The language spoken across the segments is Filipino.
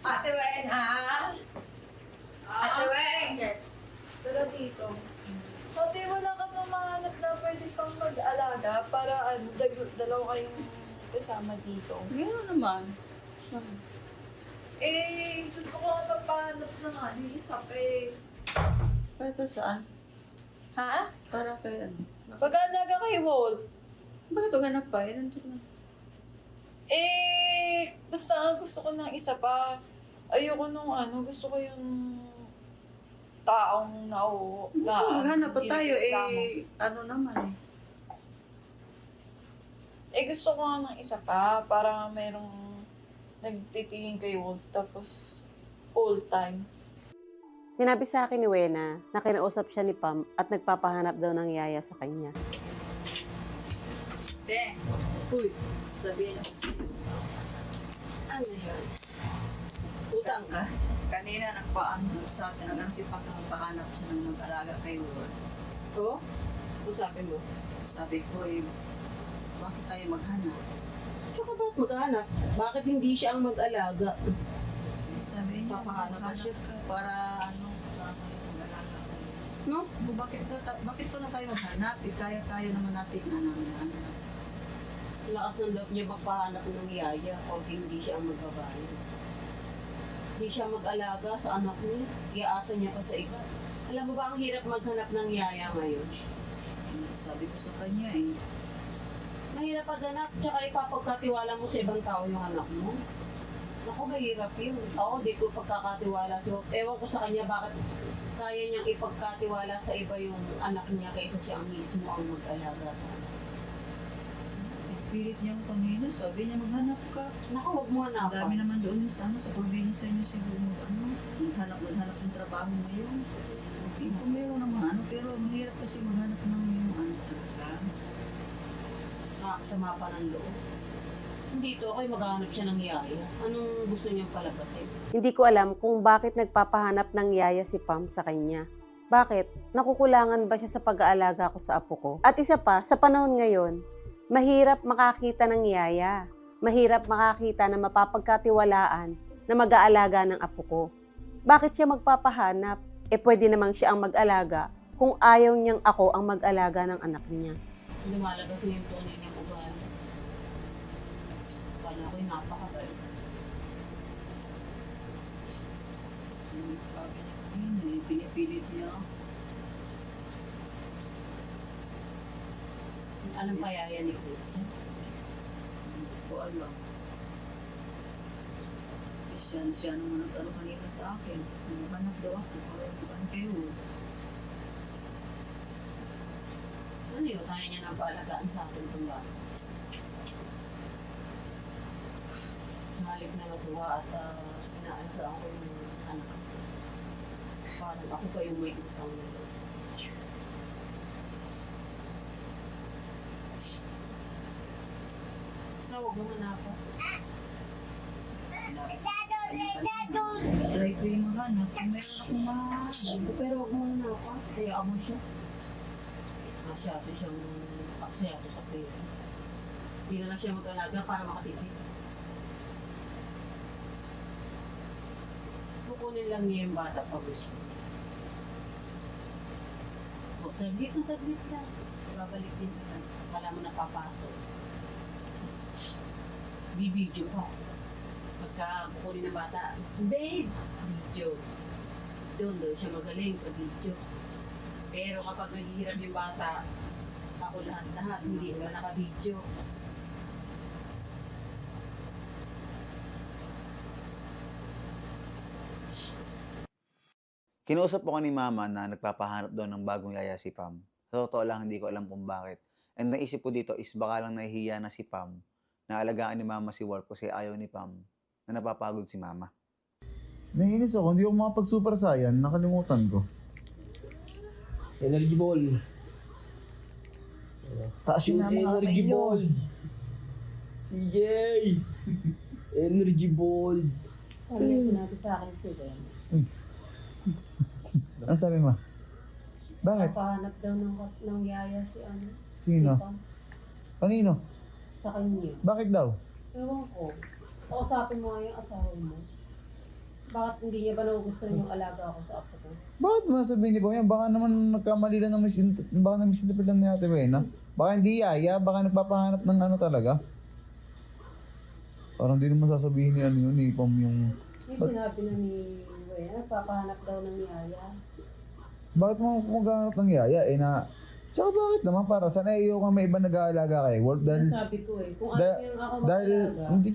Ate Wen, ah! Ate Wen! Pero dito. Ate, wala ka pa mahanap na pwede pang mag-alaga para ano, dag- dalawa kayong kasama dito. Meron naman. Eh, gusto ko nga magpahanap ng ano, isa pa eh. Para pa saan? Ha? Para kay ano? Pag-alaga kay Walt. Bakit ganap pa? Eh, nandun na. Eh, basta gusto ko ng isa pa. Ayoko nung ano, gusto ko yung taong nao. Na, Maghanap pa hindi tayo eh. Ano naman eh. Eh, gusto ko nga ng isa pa para merong nagtitingin kay Walt tapos all time. Sinabi sa akin ni Wena na kinausap siya ni Pam at nagpapahanap daw ng yaya sa kanya. Te, uy, sasabihin ako sa'yo. Ano yun? Utang ka? Kanina nagpaano sa atin, nag-ano si Pag nagpahanap siya ng mag-alaga kay Lord. Oo? Ano sabi mo? Sabi ko eh, bakit tayo maghanap? Tsaka bakit maghanap? Bakit hindi siya ang mag-alaga? Eh, sabi niya, Papahanap ka siya. ka para ano, para mag-alaga kayo. No? O, bakit, ka, ta- bakit ko na tayo maghanap? Eh, kaya-kaya naman natin na namin. Lakas ng loob niya magpahanap ng yaya o hindi siya ang magbabayad. Hindi siya mag-alaga sa anak niya. Iaasa niya pa sa iba. Alam mo ba ang hirap maghanap ng yaya ngayon? Sabi ko sa kanya eh, Mahirap paghanap, tsaka ipapagkatiwala mo sa ibang tao yung anak mo. Naku, mahirap yun. Ako, di ko pagkakatiwala. So, ewan ko sa kanya bakit kaya niyang ipagkatiwala sa iba yung anak niya kaysa siya ang mismo ang mag-alaga sa anak. Pilit niya ako kanina, sabi niya maghanap ka. Naku, huwag mo Ang hanapan. dami naman doon yung sana sa probinsya niyo siguro mag ano, maghanap, maghanap ng trabaho ngayon. Hindi ko meron naman ano, pero mahirap kasi maghanap ng yung ano talaga. nakakasama pa ng loob. Dito, okay, maghahanap siya ng yaya. Anong gusto niyang palabasin? Hindi ko alam kung bakit nagpapahanap ng yaya si Pam sa kanya. Bakit? Nakukulangan ba siya sa pag-aalaga ko sa apo ko? At isa pa, sa panahon ngayon, mahirap makakita ng yaya. Mahirap makakita na mapapagkatiwalaan na mag-aalaga ng apo ko. Bakit siya magpapahanap? Eh pwede namang siya ang mag-alaga kung ayaw niyang ako ang mag-alaga ng anak niya. Lumalabas na yung tunay niyang ugali. Kala ko'y napakabait. Yung Sabi niya eh, pinipilit niya Anong kaya yan ni Christian? Ko alam. Eh, siya, naman nag-ano kanina sa akin. Maghanap daw ako, maghanap kayo. Ano yun? Kaya niya nang paalagaan sa atin itong bata. Sa halip na matuwa at uh, inaalagaan ko yung anak. Parang ako pa yung may utang na loob. So, huwag mo hanapan. Try ko yung maghanap. Kung meron akong mahanap. Pero huwag mo hanapan. Kaya mo siya. Masyado siyang aksyato sa pera. Hindi na lang siya mag-alaga para makatipid. Kukunin lang niya yung bata pag gusto. O, saglit na saglit lang. Babalik din ka. Kala mo napapasok. Bibidyo pa. Pagka kukunin ng bata, Dave! Video. Doon doon siya magaling sa video. Pero kapag naghihiram yung bata, ako lahat-lahat, hindi naman naka-video. Kinausap ko ni mama na nagpapahanap daw ng bagong yaya si Pam. Sa totoo lang, hindi ko alam kung bakit. And naisip ko dito is baka lang nahihiya na si Pam na alagaan ni mama si Wolf kasi ayaw ni Pam na napapagod si mama. Naiinis ako, hindi ako makapag-super saiyan, nakalimutan ko. Energy ball. Taas yung energy ball. CJ! energy ball. Ano yung sinabi sa akin si Ben? Ano sabi mo? Bakit? Papahanap daw ng, ng yaya si ano, Sino? Pam Kanino? Sa kanya. Bakit daw? Ewan ko. Kausapin mo nga yung asawa mo. Bakit hindi niya ba nagugustuhan yung alaga ako sa apo ko? Bakit mo sabihin ni Pam yan? Baka naman nagkamali lang ng misinterpret, baka na-misinterpret lang ni Ate Wena. Baka hindi yaya, baka nagpapahanap ng ano talaga. Parang di naman sasabihin ni ano yun, ni Pam yung... Yung sinabi na ni Wena, papahanap daw ng yaya. Bakit mo maghanap ng yaya? Eh na... Tsaka bakit naman para sana iyo kang may iba nag-aalaga kay Wolf dahil... Sabi ko eh, kung ano Da- yung ako dahil... mag-alaga. Hindi,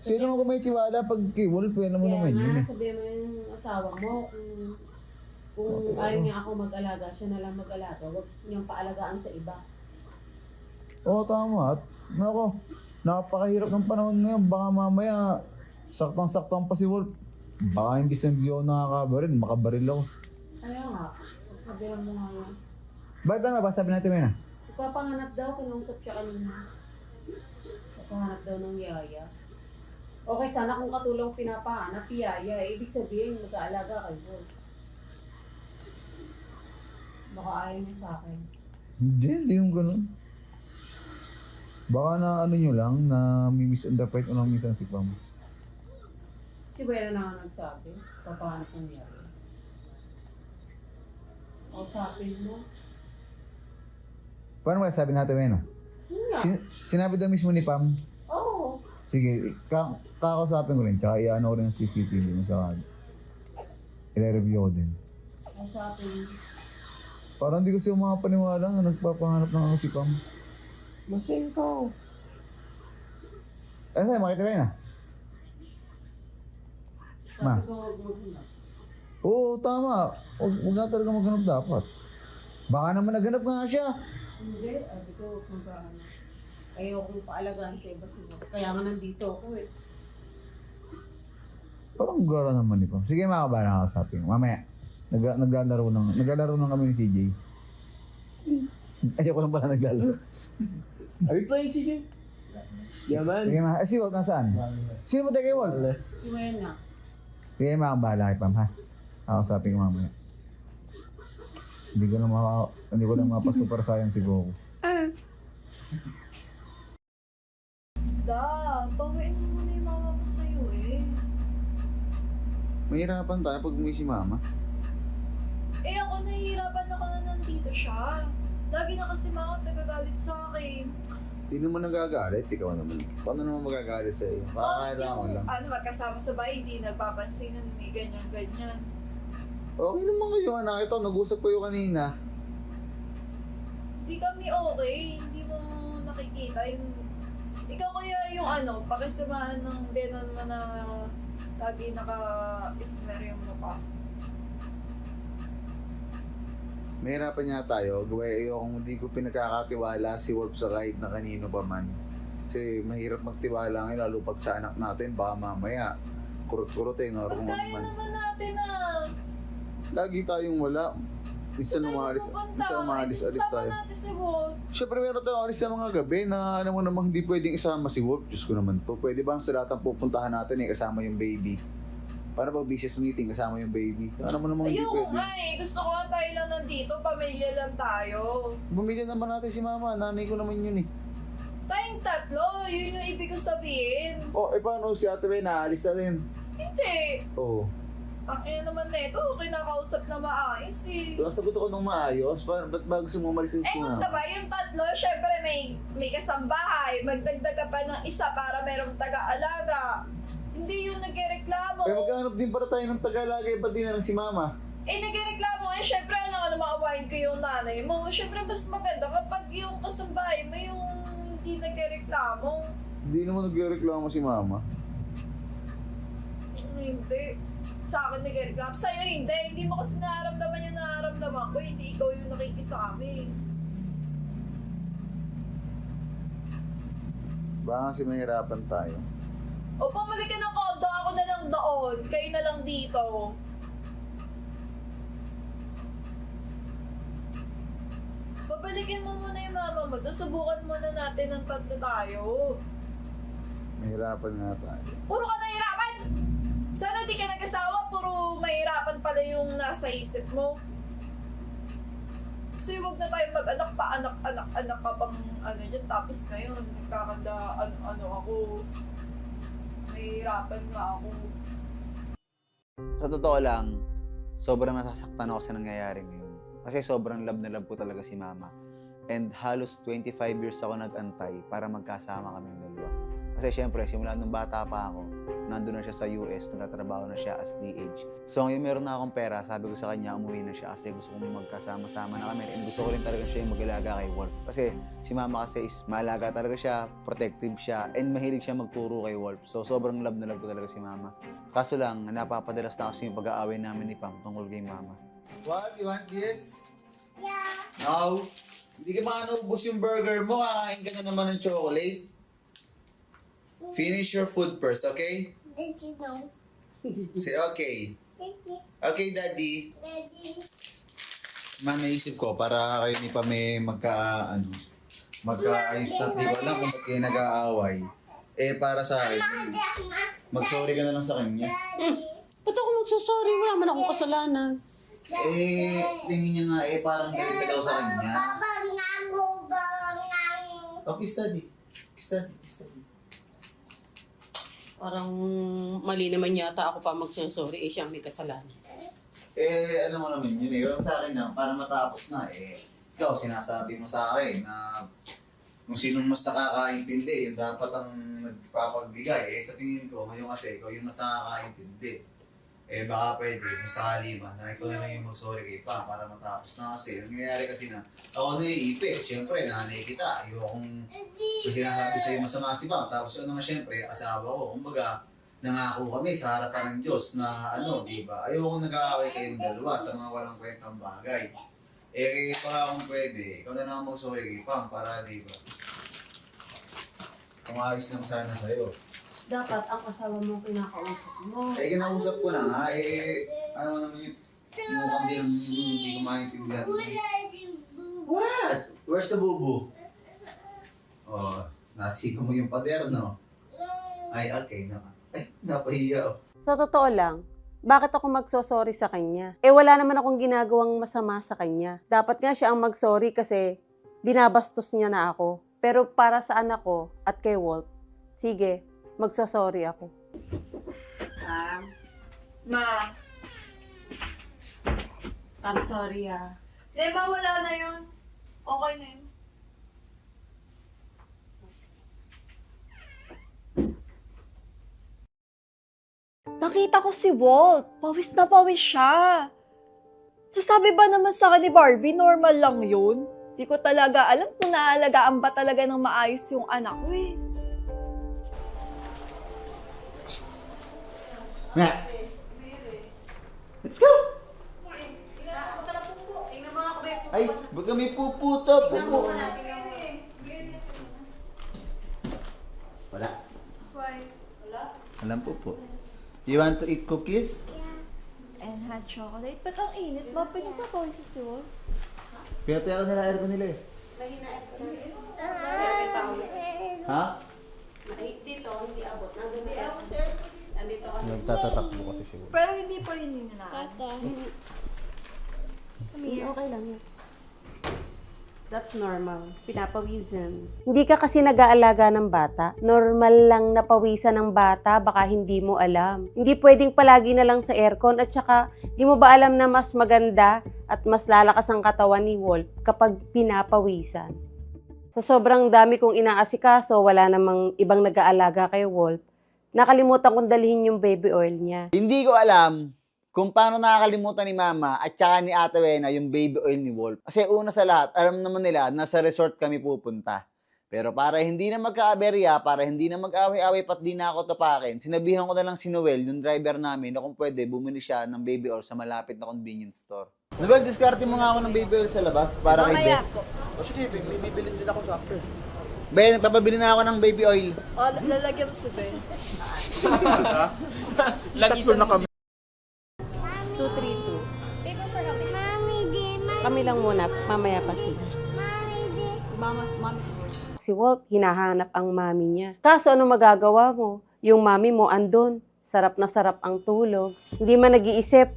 sino mo may tiwala pag kay Wolf, yan naman naman yun eh. sabihin mo yung asawa mo, kung, kung ayaw niya ako mag-alaga, siya na lang mag-alaga. Huwag niyang paalagaan sa iba. Oo, tama. At, nako, napakahirap ng panahon ngayon. Baka mamaya, saktang-saktang pa si Wolf. Baka imbis na hindi ako nakakabaril, makabaril ako. Kaya nga, sabihan mo nga. Bakit ano ba? Sabi natin Wena? Ipapanganap daw, kinungsap siya kanina. Ipapanganap daw ng yaya. Okay, sana kung katulong pinapahanap, yaya. Eh, ibig sabihin, mag-aalaga kay Paul. Baka ayaw niya sa akin. Hindi, hindi yung ganun. Baka na ano nyo lang, na mi-misinterpret ko lang minsan si Pam. Si Buena na nga nagsabi, papahanap ng yaya. O, sapin mo. Paano ba sabi natin? Yun nga. Sin- sinabi daw mismo ni Pam, Oo. sige, ka kakausapin ko rin, tsaka i-ano ko rin ang CCTV mo sa i-review ko din. O, sapin. Parang hindi ko siya makapaniwala na nagpapahanap ng ano si Pam. Masaya ka. Ano sa'yo, makita kayo na? Ma. Sabi ko, huwag. Oo, tama. Huwag, huwag nga talaga maghanap dapat. Baka naman naghanap nga siya. Hindi, sabi ko, kung paano. Ayaw kong paalagaan sa iba siguro. Kaya nga nandito ako eh. Parang gara naman ni Pam. Sige, makabala ka sa atin. Mamaya, nag naglalaro lang, naglalaro lang kami ni CJ. Ayoko lang pala naglalaro. Are we playing CJ? Yaman. Sige, ma. Eh, si Wolf nasaan? Sino mo tayo kay Wolf? Si Wena. Sige, makabala kay Pam, ha? Ako sa atin mamaya. Hindi ko na maka, hindi ko na mapa-super science si Goku. Da, bawiin mo muna yung mama mo sa US. Mahirapan tayo pag umuwi si Mama. Eh ako nahihirapan ako na nandito siya. Lagi na kasi mama nagagalit sa akin. Hindi naman nagagalit, ikaw naman. Paano naman magagalit sa iyo? Ko yung, lang. ano, magkasama sa bahay, hindi nagpapansin na may ganyan-ganyan. Okay naman kayo, anak. Ito, nag-usap kayo kanina. Hindi kami okay, hindi mo nakikita yung... Ikaw kaya yung ano, pakisamahan ng benon mo na lagi naka-ismer yung mukha. Mahirapan niya tayo. Gawin kung hindi ko pinagkakatiwala si Wolf sa kahit na kanino pa man. Kasi mahirap magtiwala ngayon, lalo pag sa anak natin, baka mamaya kurot-kurotin or kung ano Pagkaya man. naman natin ah. Lagi tayong wala. Minsan umalis, minsan umalis, alis tayo. natin si Walt. Siyempre meron tayong alis sa mga gabi na alam mo namang hindi pwedeng isama si Wolf. Diyos ko naman to. Pwede ba sa lahat ng pupuntahan natin eh, kasama yung baby? Para pag business meeting, kasama yung baby? Ano mo namang hindi Ayoko pwede? nga eh. Gusto ko nga tayo lang nandito. Pamilya lang tayo. Bumili naman natin si mama. Nanay ko naman yun eh. Tayong tatlo. Yun yung ibig ko sabihin. Oh, eh paano si Ate May naalis na rin? Hindi. Oo. Oh. Ang ina naman na ito. Kinakausap na maayos eh. So, sagot ako ng maayos. Pa, ba't ba gusto mo umalis Eh, sa kung ba, yung tatlo, syempre may, may kasambahay. Magdagdag ka pa ng isa para merong taga-alaga. Hindi yung nagreklamo. Eh, maghanap din para tayo ng tagalagay. Ba't di na lang si mama? Eh, nagreklamo. Eh, syempre, alam ka na maawain ko yung nanay mo. Syempre, mas maganda kapag yung kasambahay mo yung hindi nagreklamo. Hindi naman nagreklamo si mama. Hindi. Sa akin nagreklamo. Sa'yo hindi. Hindi mo kasi nararamdaman yung nararamdaman ko. Hindi ikaw yung nakikisa amin. Baka kasi mahirapan tayo. O bumalik ka ng kondo, ako na lang doon. Kayo na lang dito. Babalikin mo muna yung mama mo. Doon subukan muna natin ng tatlo tayo. Mahirapan nga tayo. Puro ka nahirapan! Sana di ka nag-asawa, puro mahirapan pala yung nasa isip mo. Kasi huwag na tayo mag-anak pa, anak, anak, anak ka pang ano dyan. Tapos ngayon, nagkakanda, ano, ano ako. Mahirapan nga ako. Sa totoo lang, sobrang nasasaktan ako sa nangyayari ngayon. Kasi sobrang love na love ko talaga si mama. And halos 25 years ako nag-antay para magkasama kaming dalawa. Kasi syempre, simula nung bata pa ako, nandun na siya sa US, nagtatrabaho na siya as DH. So ngayon meron na akong pera, sabi ko sa kanya, umuwi na siya kasi gusto kong magkasama-sama na kami. And gusto ko rin talaga siya yung mag-alaga kay Wolf. Kasi si mama kasi is maalaga talaga siya, protective siya, and mahilig siya magturo kay Wolf. So sobrang love na love ko talaga si mama. Kaso lang, napapadalas na kasi yung pag-aaway namin ni Pam tungkol kay mama. What? You want this? Yeah. No. Hindi ka ba naubos yung burger mo? Kakain ka na naman ng chocolate. Finish your food first, okay? Did you know? Say okay. Okay, daddy. Daddy. Man, naisip ko para kayo ni pa may magka, ano, magkaayos na. Di ko alam kung ba't kayo nag-aaway. Eh, para sa akin, mag-sorry ka na lang sa kanya. Ba't ako magsasorry? Wala man akong kasalanan. Eh, tingin niya nga, eh, parang galit ka daw sa kanya. Okay, study. Study, study. Parang mali naman yata ako pa magsasorry. Eh, siya ang may kasalanan. Eh, ano mo naman yun eh. Sa akin na, para matapos na eh. Ikaw, sinasabi mo sa akin na kung sinong mas nakakaintindi, yung dapat ang nagpapagbigay. Eh, sa tingin ko, ngayon kasi, ikaw yung mas nakakaintindi. Eh, baka pwede, kung sakali man, na ikaw na lang yung mag-sorry kay Pa para matapos na kasi. Ang nangyayari kasi na, ako naiipit. Siyempre, nanay kita. Ayokong kung sinasabi sa'yo masama si Pa. Tapos yun naman siyempre, asawa ko. Kumbaga, nangako kami sa harapan ng Diyos na ano, di ba? Ayoko nag-aaway kayong dalawa sa mga walang kwentang bagay. Eh, pa kung pwede, ikaw na lang ang mag-sorry kay Pam para, di ba? Kung ayos lang sana sa'yo. Dapat ang asawa mo kinakausap mo. Eh, kinausap ko na nga, eh, ano naman yun, mukhang di, hindi ko maintindihan. What? Where's the bubu? Oh, nasiko mo yung pader, no? Ay, okay naman. Ay, napahiya oh. Sa totoo lang, bakit ako magsosorry sa kanya? Eh wala naman akong ginagawang masama sa kanya. Dapat nga siya ang magsorry kasi binabastos niya na ako. Pero para sa anak ko at kay Walt, sige, magsosorry ako. Ma, I'm sorry ah. di ba wala na yun? Okay na yun. Nakita ko si Walt. Pawis na pawis siya. Sasabi ba naman sa akin ni Barbie, normal lang yun? Di ko talaga alam kung naalagaan ba talaga ng maayos yung anak ko eh. Nga! Ay, ba't kami puputo? Pupo. Wala. Why? Alam po po. You want to eat cookies? And hot chocolate. Ba't ang init ba? Pinagpapawis si Walt. Pinatayan nila aircon nila eh. Ha? Dito, hindi abot. Nandun di abot. Andito ka. Nagtatatakbo kasi siya. Pero hindi po yun nininaan. Okay lang yan. That's normal. Pinapawisan. Hindi ka kasi nag-aalaga ng bata. Normal lang napawisan ng bata, baka hindi mo alam. Hindi pwedeng palagi na lang sa aircon at saka di mo ba alam na mas maganda at mas lalakas ang katawan ni Wolf kapag pinapawisan. Sa sobrang dami kong inaasikaso, wala namang ibang nag-aalaga kay Wolf, nakalimutan kong dalhin yung baby oil niya. Hindi ko alam kung paano nakakalimutan ni Mama at saka ni Ate Wena yung baby oil ni Wolf. Kasi una sa lahat, alam naman nila na sa resort kami pupunta. Pero para hindi na magkaaberya, para hindi na mag-away-away pat di na ako tapakin, sinabihan ko na lang si Noel, yung driver namin, na kung pwede, bumili siya ng baby oil sa malapit na convenience store. Noel, diskarte mo nga ako ng baby oil sa labas para kay Mamaya Beth. po. O sige, bibili din ako sa after. Ben, nagpapabili na ako ng baby oil. O, lalagyan mo si Ben. Tatlo na kami. 232. Mommy, di, mommy, Kami lang muna, mamaya pa sila. mommy, di. Mama, mami. Si Walt, hinahanap ang mami niya. Kaso ano magagawa mo? Yung mami mo andun, sarap na sarap ang tulog. Hindi man nag-iisip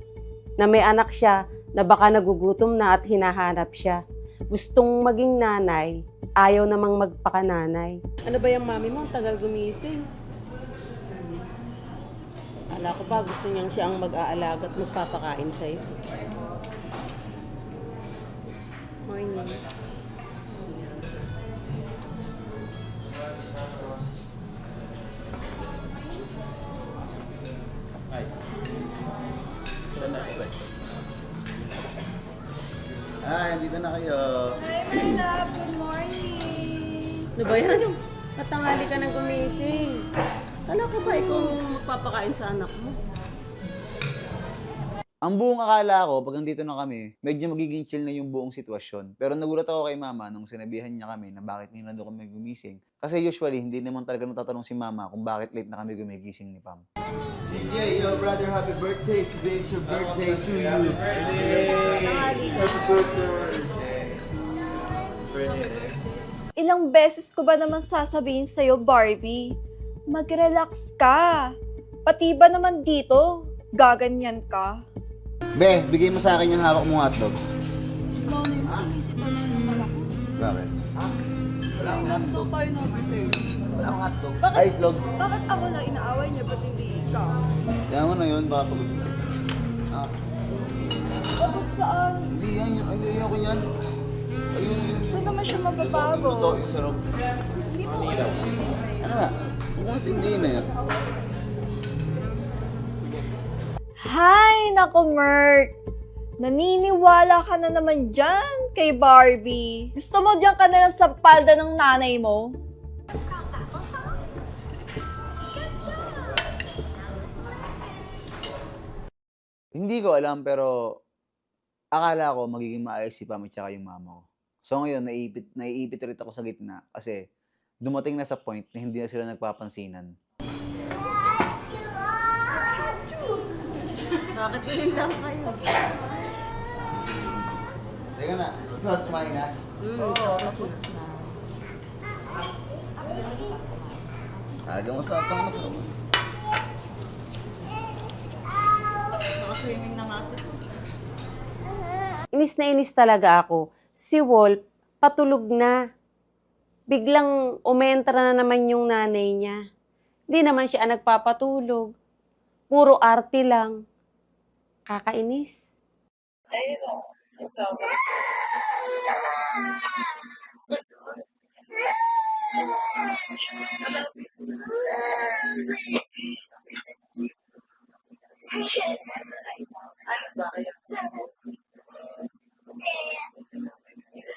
na may anak siya na baka nagugutom na at hinahanap siya. Gustong maging nanay, ayaw namang magpakananay. Ano ba yung mami mo? Ang tagal gumising. Kala ko ba gusto niyang siya ang mag-aalaga at magpapakain sa'yo. Morning. Ah, dito na kayo. Hi, my love. Ano ba yan? Katangali ka nang gumising. Kala ko ba ikaw magpapakain sa anak mo? Ang buong akala ko, pag nandito na kami, medyo magiging chill na yung buong sitwasyon. Pero nagulat ako kay mama nung sinabihan niya kami na bakit ngayon na doon kami gumising. Kasi usually, hindi naman talaga natatanong si mama kung bakit late na kami gumigising ni Pam. CJ, yo brother, happy birthday. Today's your birthday to you. Ilang beses ko ba naman sasabihin sa'yo, Barbie? Mag-relax ka. Pati ba naman dito, gaganyan ka? Be, bigay mo sa akin yung hawak mong hotdog. Mami, sinisip na naman ako. Bakit? Ilan daw tayo na sa'yo? Ay, itlog. Bakit ako lang inaaway niya, ba't hindi ikaw? Kaya mo na yun, baka pagod. Ah, Bakit saan? hindi yan, hindi yan ako yan. Saan naman siya Ito, mababago? yung sarap. Hindi mo alam. Ano ba? Mong intindihin na yan. Hay, nako Merk! Naniniwala ka na naman dyan kay Barbie. Gusto mo dyan ka na lang sa palda ng nanay mo? Hindi ko alam, pero akala ko magiging maayos si Pam at saka yung mama ko. So ngayon, naiipit, naiipit ulit ako sa gitna kasi dumating na sa point na hindi na sila nagpapansinan. Bakit yun lang kayo? Teka na, suot kumain na. Oo, tapos na. Aga mo sa atang sa Nakaswimming na nga siya. Inis na inis talaga ako. Si Wolf, patulog na. Biglang umentra na naman yung nanay niya. Hindi naman siya nagpapatulog. Puro arte lang. Kakainis.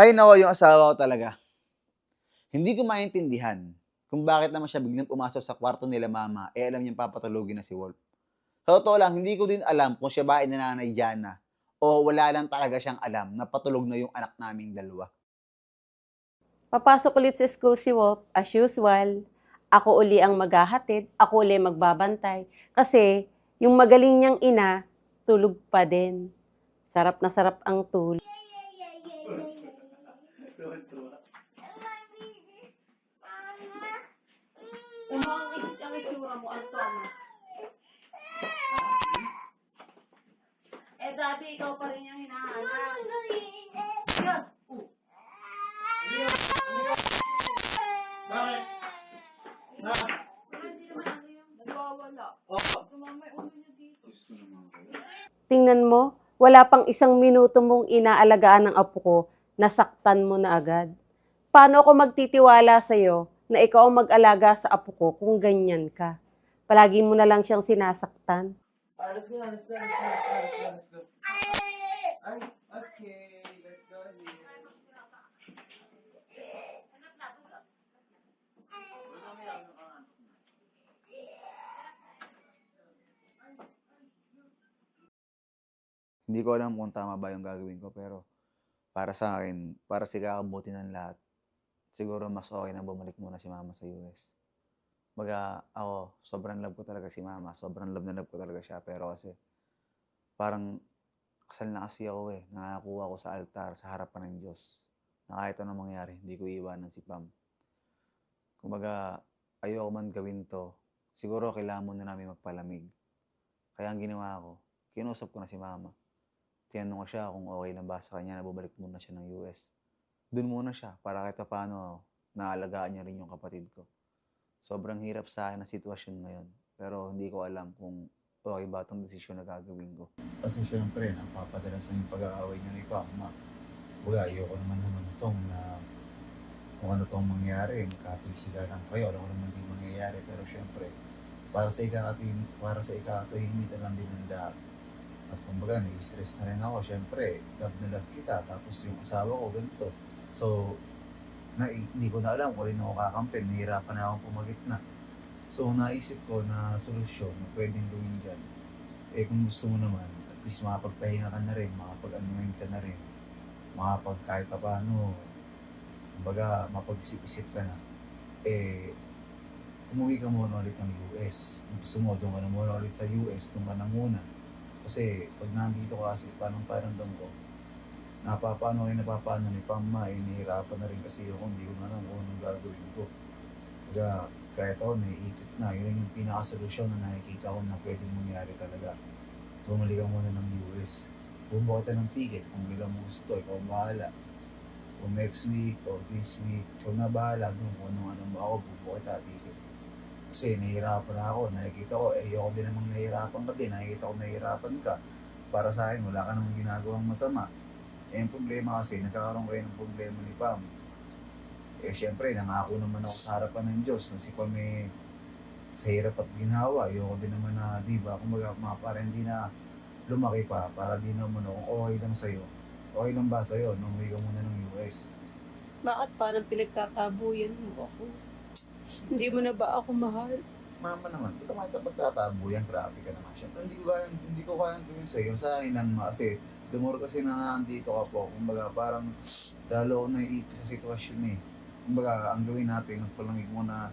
Hay nawa yung asawa ko talaga. Hindi ko maintindihan kung bakit naman siya biglang pumasok sa kwarto nila mama, eh alam niyang papatulogin na si Wolf. Sa totoo lang, hindi ko din alam kung siya ba ay nanay Jana o wala lang talaga siyang alam na patulog na yung anak naming dalawa. Papasok ulit sa school si Wolf, as usual. Ako uli ang maghahatid, ako uli magbabantay. Kasi yung magaling niyang ina, tulog pa din. Sarap na sarap ang tulog. Eh, dati ikaw pa rin yung hinahanap. Tingnan mo, wala pang isang minuto mong inaalagaan ng apo ko, nasaktan mo na agad. Paano ako magtitiwala sa'yo na ikaw ang mag-alaga sa apo ko kung ganyan ka. Palagi mo na lang siyang sinasaktan. Ay, okay, let's go. Hindi ko alam kung tama ba yung gagawin ko pero para sa akin, para sa kakabuti ng lahat, siguro mas okay na bumalik muna si mama sa US. Baga, ako, sobrang love ko talaga si mama. Sobrang love na love ko talaga siya. Pero kasi, parang kasal na kasi ako eh. Nakakuha ko sa altar, sa harapan ng Diyos. Na kahit anong mangyari, hindi ko iiwanan si Pam. Kumbaga, ayoko man gawin to. Siguro kailangan muna namin magpalamig. Kaya ang ginawa ko, kinusap ko na si mama. Tinanong ko siya kung okay lang ba sa kanya na bumalik muna siya ng US. Doon muna siya para kahit pa paano naalagaan niya rin yung kapatid ko. Sobrang hirap sa akin na sitwasyon ngayon. Pero hindi ko alam kung okay ba itong desisyon na gagawin ko. Kasi syempre, napapadalas na yung pag-aaway niyo ni Pama. Buga, ayoko naman naman itong na kung ano tong mangyari, magkapisigalan kayo, alam ko naman di mangyayari, pero syempre, para sa ikakatim, para sa ikakatahimitan lang din ng lahat. At kumbaga, nai-stress na rin ako, syempre, love na love kita, tapos yung asawa ko, ganito. So, na, hindi ko na alam kung rin ako kakampi, nahihirapan na akong pumagitna. So, naisip ko na solusyon na pwedeng gawin dyan. Eh, kung gusto mo naman, at least makapagpahinga ka na rin, makapag-unwind ka na rin, makapag kahit pa paano, kumbaga, mapag-isip-isip ka na. Eh, umuwi ka muna ulit ng US. Kung gusto mo, doon ka na muna ulit sa US, doon ka na muna. Kasi, pag nandito ka kasi, parang parang doon ko, napapano ay napapano ni Pama, eh, na rin kasi ako, hindi ko na alam kung anong gagawin ko. Kaya, kahit ako, naiikot na. Yun yung pinakasolusyon na nakikita ko na pwedeng mangyari talaga. Bumalik ka muna ng US. Bumbuka kita ng ticket kung bilang mo gusto, ikaw bahala. Kung next week o this week, ikaw na bahala doon kung anong anong ako, bumbuka kita ticket. Kasi nahihirapan na ako, nakikita ko, eh, ako din namang nahihirapan ka din, nakikita ko nahihirapan ka. Para sa akin, wala ka namang ginagawang masama. Eh, yung problema kasi, nagkakaroon kayo ng problema ni Pam. Eh, syempre, nangako naman ako sa harapan ng Diyos na si Pam eh, sa hirap at ginawa. Ayoko din naman na, di ba, kumbaga, mga para hindi na lumaki pa, para di naman ako, kung okay lang sa'yo. Okay lang ba sa'yo, nung ka muna ng US? Bakit parang pinagtatabuyan mo ako? Hindi mo na ba ako mahal? Mama naman, ito ka pagtatago yan, grabe ka naman. Siyempre, hindi ko kaya, hindi ko kaya gawin sa'yo. Sa akin lang, ma- kasi, dumuro kasi na nandito ka po. Kumbaga, parang, lalo ako naiipit sa sitwasyon eh. Kumbaga, ang gawin natin, nagpalamig muna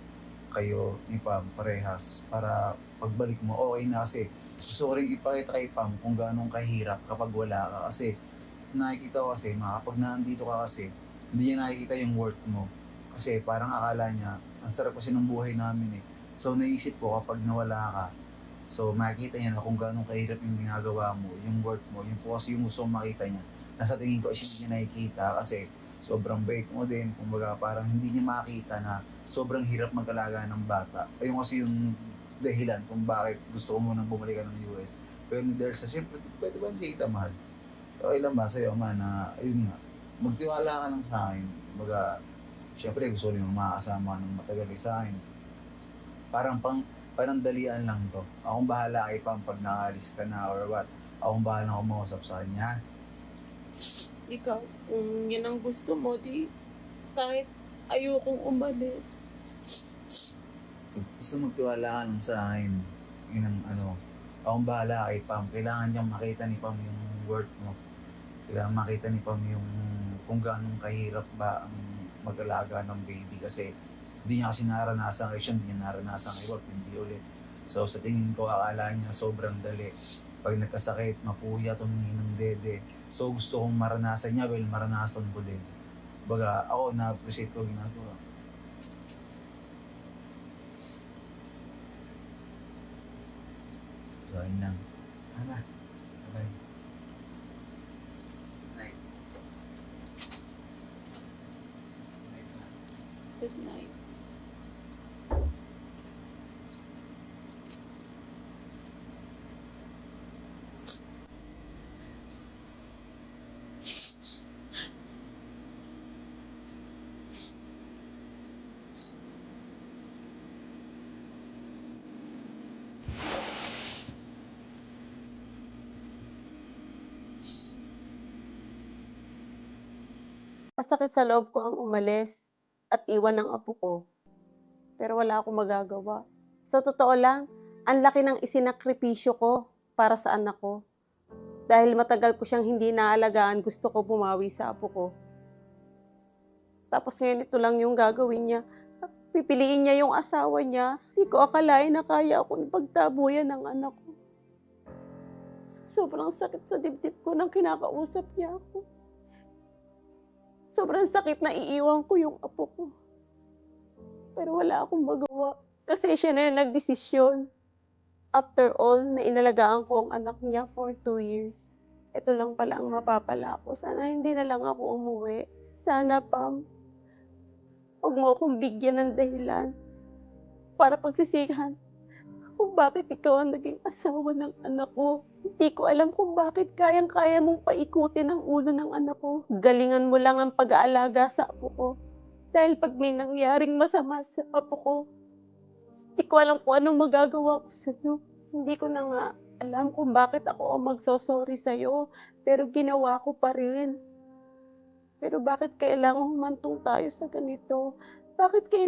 kayo ni Pam, parehas, para pagbalik mo, okay na kasi, gusto ko ipakita kay Pam kung gaano kahirap kapag wala ka. Kasi, nakikita ko kasi, mga kapag nandito ka kasi, hindi niya nakikita yung worth mo. Kasi parang akala niya, ang sarap kasi ng buhay namin eh. So naisip ko kapag nawala ka, so makikita niya na kung gaano kahirap yung ginagawa mo, yung worth mo, yung po kasi yung gusto makita niya. Nasa tingin ko hindi niya nakikita kasi sobrang bait mo din, kumbaga parang hindi niya makita na sobrang hirap mag-alaga ng bata. Ayun kasi yung dahilan kung bakit gusto ko munang bumalik ng US. Pero there's a, syempre, pwede ba hindi kita mahal? Okay lang ba sa'yo, man, na, ayun nga, magtiwala ka lang sa akin. Kumbaga, syempre gusto rin makakasama ng matagal eh sa akin. Parang pang, parang dalian lang to. Akong bahala kay Pam pag nakaalis ka na or what. Akong bahala akong mausap sa kanya. Ikaw, kung yan ang gusto mo, di kahit ayokong umalis. Gusto magtiwala ka lang sa akin. Yun ang ano. Akong bahala kay Pam. Kailangan niyang makita ni Pam yung worth mo. Kailangan makita ni Pam yung kung gaano kahirap ba ang mag-alaga ng baby kasi hindi niya kasi naranasan kayo siya, hindi niya naranasan kay hindi ulit. So sa tingin ko, akala niya sobrang dali. Pag nagkasakit, mapuya, tumingi ng dede. So gusto kong maranasan niya, well, maranasan ko din. Baga, ako, na-appreciate ko ginagawa. So, ayun lang. Tama. Masakit sa loob ko ang umalis at iwan ng apo ko. Pero wala akong magagawa. Sa totoo lang, ang laki ng isinakripisyo ko para sa anak ko. Dahil matagal ko siyang hindi naalagaan, gusto ko bumawi sa apo ko. Tapos ngayon ito lang yung gagawin niya. Pipiliin niya yung asawa niya. Hindi ko akalain na kaya akong ipagtabuyan ng anak ko. Sobrang sakit sa dibdib ko nang kinakausap niya ako. Sobrang sakit na iiwan ko yung apo ko. Pero wala akong magawa. Kasi siya na yung nagdesisyon. After all, na inalagaan ko ang anak niya for two years. Ito lang pala ang mapapala ko. Sana hindi na lang ako umuwi. Sana, Pam, huwag mo akong bigyan ng dahilan para pagsisihan kung bakit ikaw ang naging asawa ng anak ko. Hindi ko alam kung bakit kayang-kaya mong paikutin ang ulo ng anak ko. Galingan mo lang ang pag-aalaga sa apo ko. Dahil pag may nangyaring masama sa apo ko, hindi ko alam kung anong magagawa ko sa'yo. Hindi ko na nga alam kung bakit ako ang magsosorry sa'yo, pero ginawa ko pa rin. Pero bakit kailangan humantong tayo sa ganito? Bakit kailangan